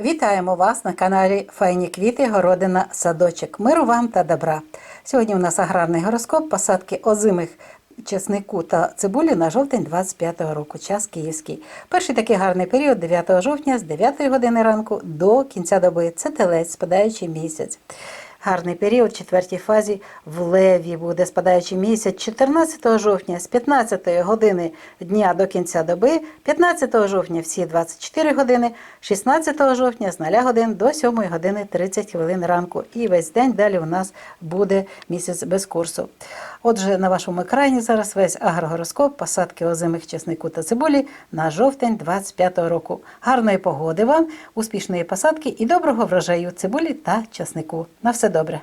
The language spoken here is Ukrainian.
Вітаємо вас на каналі Файні квіти, городина, садочок. Миру вам та добра. Сьогодні у нас аграрний гороскоп посадки озимих чеснику та цибулі на жовтень 25-го року. Час київський. Перший такий гарний період 9 жовтня з 9 години ранку до кінця доби. Це телець, спадаючий місяць. Гарний період в четвертій фазі в Леві буде спадаючий місяць 14 жовтня з 15 години дня до кінця доби, 15 жовтня всі 24 години, 16 жовтня з 0 годин до 7 години 30 хвилин ранку. І весь день далі у нас буде місяць без курсу. Отже, на вашому екрані зараз весь агрогороскоп посадки озимих чеснику та цибулі на жовтень 25 року. Гарної погоди вам, успішної посадки і доброго врожаю цибулі та чеснику. На все добре.